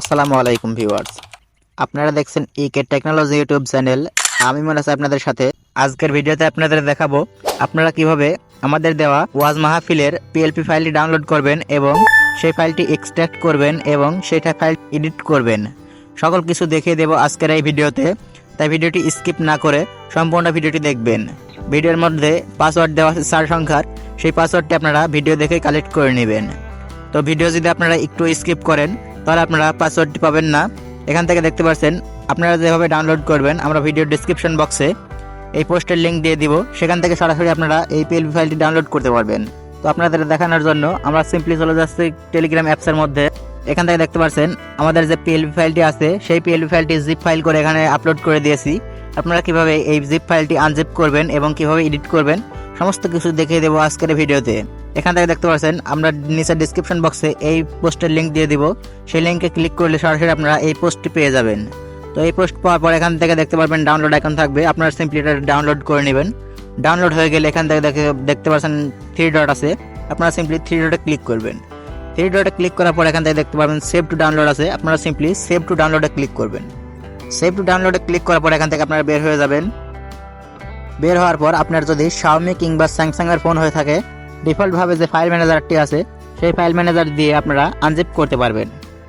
আসসালামু আলাইকুম ভিউয়ার্স। আপনারা দেখছেন ইকে টেকনোলজি ইউটিউব চ্যানেল। আমি মনে আছি আপনাদের সাথে। আজকের ভিডিওতে আপনাদের দেখাবো আপনারা কীভাবে আমাদের দেওয়া ওয়াজ মাহফিলের পিএলপি ফাইলটি ডাউনলোড করবেন এবং সেই ফাইলটি এক্সট্রাক্ট করবেন এবং সেটা ফাইল এডিট করবেন। সকল কিছু দেখিয়ে দেব আজকের এই ভিডিওতে। তাই ভিডিওটি স্কিপ না করে সম্পূর্ণ ভিডিওটি দেখবেন। ভিডিওর মধ্যে পাসওয়ার্ড দেওয়া আছে চার সংখ্যার। সেই পাসওয়ার্ডটি আপনারা ভিডিও দেখে কালেক্ট করে নেবেন। তো ভিডিও যদি আপনারা একটু স্কিপ করেন তাহলে আপনারা পাসওয়ার্ডটি পাবেন না। এখান থেকে দেখতে পাচ্ছেন, আপনারা যেভাবে ডাউনলোড করবেন, আমরা ভিডিও ডিসক্রিপশন বক্সে এই পোস্টের লিঙ্ক দিয়ে দিব। সেখান থেকে সরাসরি আপনারা এই পিএলপি ফাইলটি ডাউনলোড করতে পারবেন। তো আপনাদের দেখানোর জন্য আমরা সিম্পলি চলে যাচ্ছি টেলিগ্রাম অ্যাপসের মধ্যে। এখান থেকে দেখতে পাচ্ছেন, আমাদের যে পিএলপি ফাইলটি আছে, সেই পিএলপি ফাইলটি জিপ ফাইল করে এখানে আপলোড করে দিয়েছি। আপনারা কীভাবে এই জিপ ফাইলটি আনজিপ করবেন এবং কীভাবে এডিট করবেন, সমস্ত কিছু দেখিয়ে দেবো আজকের ভিডিওতে এখান থেকে দেখতে পাচ্ছেন আমরা নিচের ডিসক্রিপশন বক্সে এই পোস্টের লিঙ্ক দিয়ে দিব। সেই লিঙ্কে ক্লিক করলে সরাসরি আপনারা এই পোস্টটি পেয়ে যাবেন। তো এই পোস্ট পাওয়ার পর এখান থেকে দেখতে পারবেন ডাউনলোড আইকন থাকবে। আপনারা সিম্পলি এটা ডাউনলোড করে নেবেন। ডাউনলোড হয়ে গেলে এখান থেকে দেখে দেখতে পাচ্ছেন থ্রি ডট আছে। আপনারা সিম্পলি থ্রি ডটে ক্লিক করবেন। থ্রি ডটে ক্লিক করার পর এখান থেকে দেখতে পারবেন সেভ টু ডাউনলোড আছে। আপনারা সিম্পলি সেভ টু ডাউনলোডে ক্লিক করবেন। সেভ টু ডাউনলোডে ক্লিক করার পর এখান থেকে আপনারা বের হয়ে যাবেন। বের হওয়ার পর আপনার যদি শাওমি কিংবা স্যামসাংয়ের ফোন হয়ে থাকে ডিফল্ট ভাবে যে ফাইল ম্যানেজারটি আছে, সেই ফাইল ম্যানেজার দিয়ে আপনারা আনজিপ করতে পারবেন।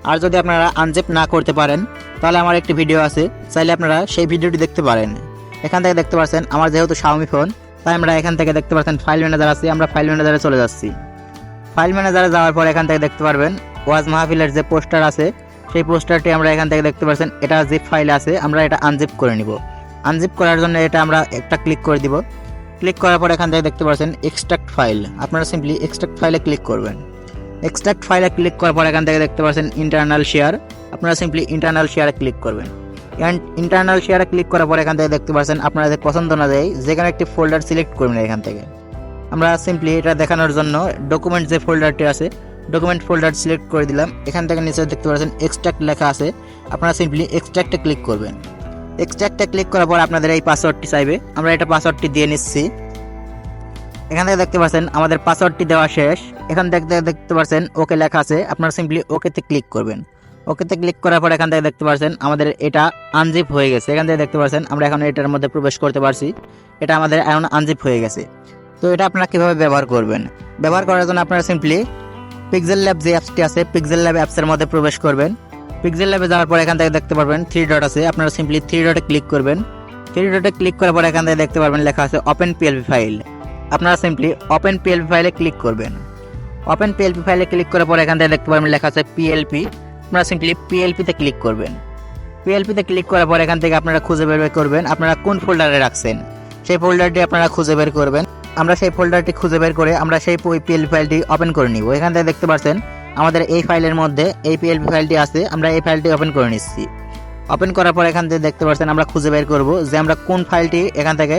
আর যদি আপনারা আনজিপ না করতে পারেন, তাহলে আমার একটি ভিডিও আছে, চাইলে আপনারা সেই ভিডিওটি দেখতে পারেন। এখান থেকে দেখতে পাচ্ছেন, আমার যেহেতু শাওমি ফোন তাই আমরা এখান থেকে দেখতে পাচ্ছেন ফাইল ম্যানেজার আছে, আমরা ফাইল ম্যানেজারে চলে যাচ্ছি। ফাইল ম্যানেজারে যাওয়ার পর এখান থেকে দেখতে পারবেন, ওয়াজ মাহফিলের যে পোস্টার আছে, সেই পোস্টারটি আমরা এখান থেকে দেখতে পাচ্ছেন, এটা জিপ ফাইল আছে, আমরা এটা আনজিপ করে নিব। আনজিপ করার জন্য এটা আমরা একটা ক্লিক করে দিব। ক্লিক করার পর এখান থেকে দেখতে পাচ্ছেন এক্সট্রাক্ট ফাইল আপনারা সিম্পলি এক্সট্রাক্ট ফাইলে ক্লিক করবেন। এক্সট্রাক্ট ফাইলে ক্লিক করার পর এখান থেকে দেখতে পাচ্ছেন ইন্টারনাল শেয়ার আপনারা সিম্পলি ইন্টারনাল শেয়ারে ক্লিক করবেন। ইন্টারনাল শেয়ারে ক্লিক করার পর এখান থেকে দেখতে পাচ্ছেন আপনাদের পছন্দ অনুযায়ী যেখানে একটি ফোল্ডার সিলেক্ট করবেন এখান থেকে। আমরা সিম্পলি এটা দেখানোর জন্য ডকুমেন্ট যে ফোল্ডারটি আছে ডকুমেন্ট ফোল্ডার সিলেক্ট করে দিলাম। এখান থেকে নিচে দেখতে পাচ্ছেন এক্সট্রাক্ট লেখা আছে। আপনারা সিম্পলি এক্সট্রাক্টে ক্লিক করবেন। এক্সট্রাক্টে ক্লিক করার পর আপনাদের এই পাসওয়ার্ডটি চাইবে। আমরা এটা পাসওয়ার্ডটি দিয়ে নিচ্ছি। এখান থেকে দেখতে পাচ্ছেন, আমাদের পাসওয়ার্ডটি দেওয়া শেষ। এখান থেকে দেখতে পাচ্ছেন ওকে লেখা আছে। আপনারা সিম্পলি ওকেতে ক্লিক করবেন। ওকেতে ক্লিক করার পর এখান থেকে দেখতে পাচ্ছেন, আমাদের এটা আনজিপ হয়ে গেছে। এখান থেকে দেখতে পাচ্ছেন, আমরা এখন এটার মধ্যে প্রবেশ করতে পারছি। এটা আমাদের এখন আনজিপ হয়ে গেছে। তো এটা আপনারা কীভাবে ব্যবহার করবেন? ব্যবহার করার জন্য আপনারা সিম্পলি পিক্সেল ল্যাব যে অ্যাপসটি আছে পিক্সেল ল্যাব অ্যাপসের মধ্যে প্রবেশ করবেন। পিক্সেল ল্যাবে যাওয়ার পর এখান থেকে দেখতে পারবেন থ্রি ডট আছে। আপনারা সিম্পলি থ্রি ডটে ক্লিক করবেন। থ্রি ডটে ক্লিক করার পর এখান থেকে দেখতে পারবেন লেখা আছে ওপেন পিএলপি ফাইল আপনারা সিম্পলি ওপেন পিএলপি ফাইলে ক্লিক করবেন। ওপেন পিএলপি ফাইলে ক্লিক করার পর এখান থেকে দেখতে পারবেন লেখা আছে পিএলপি আপনারা সিম্পলি পিএলপিতে ক্লিক করবেন। পিএলপিতে ক্লিক করার পর এখান থেকে আপনারা খুঁজে বের করবেন আপনারা কোন ফোল্ডারে রাখছেন। সেই ফোল্ডারটি আপনারা খুঁজে বের করবেন। আমরা সেই ফোল্ডারটি খুঁজে বের করে আমরা সেই পিএলপি ফাইলটি ওপেন করে নিব। এখান থেকে দেখতে পাচ্ছেন আমাদের এই ফাইলের মধ্যে এই পিএলপি ফাইলটি আছে, আমরা এই ফাইলটি ওপেন করে নিচ্ছি। ওপেন করার পর এখান থেকে দেখতে পাচ্ছেন আমরা খুঁজে বের করব যে আমরা কোন ফাইলটি এখান থেকে,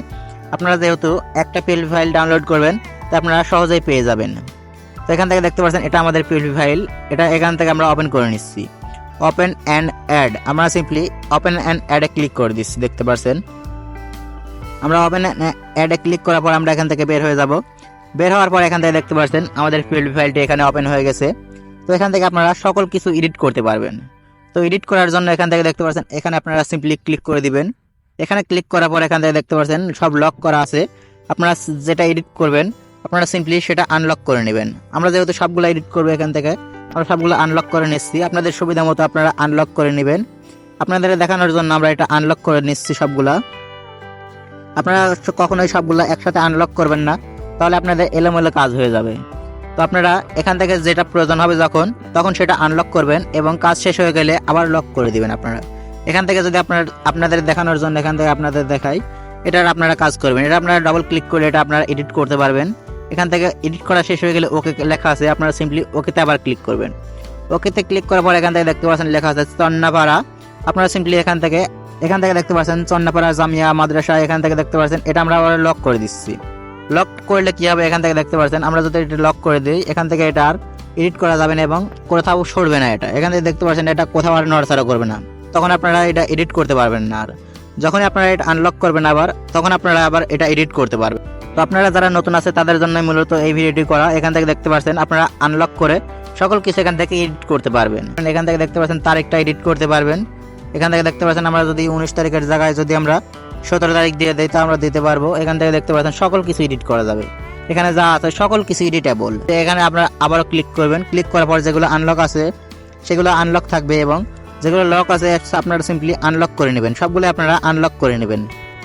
আপনারা যেহেতু একটা পিএলপি ফাইল ডাউনলোড করবেন, তা আপনারা সহজেই পেয়ে যাবেন। তো এখান থেকে দেখতে পাচ্ছেন এটা আমাদের পিএলপি ফাইল, এটা এখান থেকে আমরা ওপেন করে নিচ্ছি। ওপেন অ্যান্ড অ্যাড আমরা সিম্পলি ওপেন অ্যান্ড অ্যাডে ক্লিক করে দিচ্ছি, দেখতে পাচ্ছেন। আমরা ওপেন অ্যাডে ক্লিক করার পর আমরা এখান থেকে বের হয়ে যাব। বের হওয়ার পর এখান থেকে দেখতে পাচ্ছেন আমাদের পিএলপি ফাইলটি এখানে ওপেন হয়ে গেছে। তো এখান থেকে আপনারা সকল কিছু এডিট করতে পারবেন। তো এডিট করার জন্য এখান থেকে দেখতে পাচ্ছেন, এখানে আপনারা সিম্পলি ক্লিক করে দিবেন। এখানে ক্লিক করার পর এখান থেকে দেখতে পাচ্ছেন, সব লক করা আছে। আপনারা যেটা এডিট করবেন, আপনারা সিম্পলি সেটা আনলক করে নেবেন। আমরা যেহেতু সবগুলো এডিট করব এখান থেকে, আমরা সবগুলো আনলক করে নিচ্ছি। আপনাদের সুবিধা মতো আপনারা আনলক করে নেবেন। আপনাদের দেখানোর জন্য আমরা এটা আনলক করে নিচ্ছি সবগুলা। আপনারা কখনোই সবগুলো একসাথে আনলক করবেন না। তাহলে আপনাদের এলোমেলো কাজ হয়ে যাবে। তো আপনারা এখান থেকে যেটা প্রয়োজন হবে যখন, তখন সেটা আনলক করবেন এবং কাজ শেষ হয়ে গেলে আবার লক করে দিবেন আপনারা। এখান থেকে যদি আপনার, আপনাদের দেখানোর জন্য এখান থেকে আপনাদের দেখাই, এটার আপনারা কাজ করবেন। এটা আপনারা ডাবল ক্লিক করে এটা আপনারা এডিট করতে পারবেন। এখান থেকে এডিট করা শেষ হয়ে গেলে ওকে লেখা আছে, আপনারা সিম্পলি ওকেতে আবার ক্লিক করবেন। ওকেতে ক্লিক করার পর এখান থেকে দেখতে পাচ্ছেন লেখা আছে চন্নাপাড়া। আপনারা সিম্পলি এখান থেকে এখান থেকে দেখতে পাচ্ছেন চন্নাপাড়া জামিয়া মাদ্রাসা, এখান থেকে দেখতে পাচ্ছেন, এটা আমরা আবার লক করে দিচ্ছি। লক করলে কি হবে এখান থেকে দেখতে পাচ্ছেন আমরা যদি এটা লক করে দিই, এখান থেকে এটা আর এডিট করা যাবে না এবং কোথাও সরবে না এটা। এখান থেকে দেখতে পাচ্ছেন এটা কোথাও আর নড়াচড়া করবে না। তখন আপনারা এটা এডিট করতে পারবেন না আর। যখনই আপনারা এটা আনলক করবেন আবার, তখন আপনারা আবার এটা এডিট করতে পারবেন। তো আপনারা যারা নতুন আছে, তাদের জন্য মূলত এই ভিডিওটি করা। এখান থেকে দেখতে পাচ্ছেন আপনারা আনলক করে সকল কিছু এখান থেকে এডিট করতে পারবেন। এখান থেকে দেখতে পাচ্ছেন তারিখটা এডিট করতে পারবেন। এখান থেকে দেখতে পাচ্ছেন আমরা যদি উনিশ তারিখের জায়গায় যদি আমরা সতেরো তারিখ দিয়ে দিই তা আমরা দিতে পারব। এখান থেকে দেখতে পাচ্ছেন সকল কিছু এডিট করা যাবে। এখানে যা আছে সকল কিছু এডিটেবল এখানে আপনারা আবারও ক্লিক করবেন। ক্লিক করার পর যেগুলো আনলক আছে, সেগুলো আনলক থাকবে এবং যেগুলো লক আছে আপনারা সিম্পলি আনলক করে নেবেন। সবগুলো আপনারা আনলক করে নেবেন।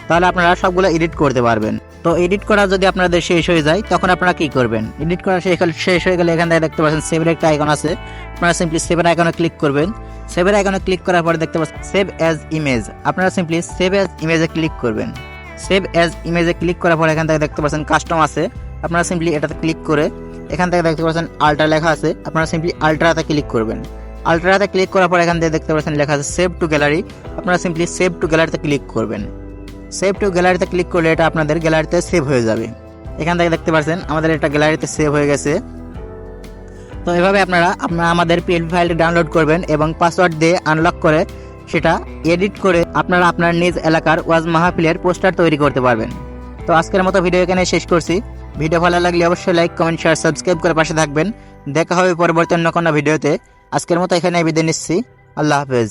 তাহলে আপনারা সবগুলো এডিট করতে পারবেন। তো এডিট করা যদি আপনাদের শেষ হয়ে যায়, তখন আপনারা কি করবেন? এডিট করা শেষ হয়ে গেলে এখান থেকে দেখতে পাচ্ছেন সেভের একটা আইকন আছে। আপনারা সিম্পলি সেভের আইকনে ক্লিক করবেন। সেভের আইকনে ক্লিক করার পরে দেখতে পাচ্ছেন সেভ অ্যাজ ইমেজ। আপনারা সিম্পলি সেভ অ্যাজ ইমেজে ক্লিক করবেন। সেভ অ্যাজ ইমেজে ক্লিক করার পর এখান থেকে দেখতে পাচ্ছেন কাস্টম আছে। আপনারা সিম্পলি এটাতে ক্লিক করে এখান থেকে দেখতে পাচ্ছেন আল্ট্রা লেখা আছে। আপনারা সিম্পলি আল্ট্রাতে ক্লিক করবেন। আল্ট্রাতে ক্লিক করার পর এখান থেকে দেখতে পাচ্ছেন লেখা আছে সেভ টু গ্যালারি আপনারা সিম্পলি সেভ টু গ্যালারিতে ক্লিক করবেন। সেভ টু গ্যালারিতে ক্লিক করলে এটা আপনাদের গ্যালারিতে সেভ হয়ে যাবে। এখান থেকে দেখতে পাচ্ছেন আমাদের এটা গ্যালারিতে সেভ হয়ে গেছে। তো এভাবে আপনারা আপনারা আমাদের পিএনপি ফাইলটি ডাউনলোড করবেন এবং পাসওয়ার্ড দিয়ে আনলক করে সেটা এডিট করে আপনারা আপনার নিজ এলাকার ওয়াজ মাহফিলের পোস্টার তৈরি করতে পারবেন। তো আজকের মতো ভিডিও এখানে শেষ করছি। ভিডিও ভালো লাগলে অবশ্যই লাইক, কমেন্ট শেয়ার সাবস্ক্রাইব করে পাশে থাকবেন। দেখা হবে পরবর্তী অন্য কোনো ভিডিওতে। আজকের মতো এখানে বিদায় নিচ্ছি। আল্লাহ হাফেজ।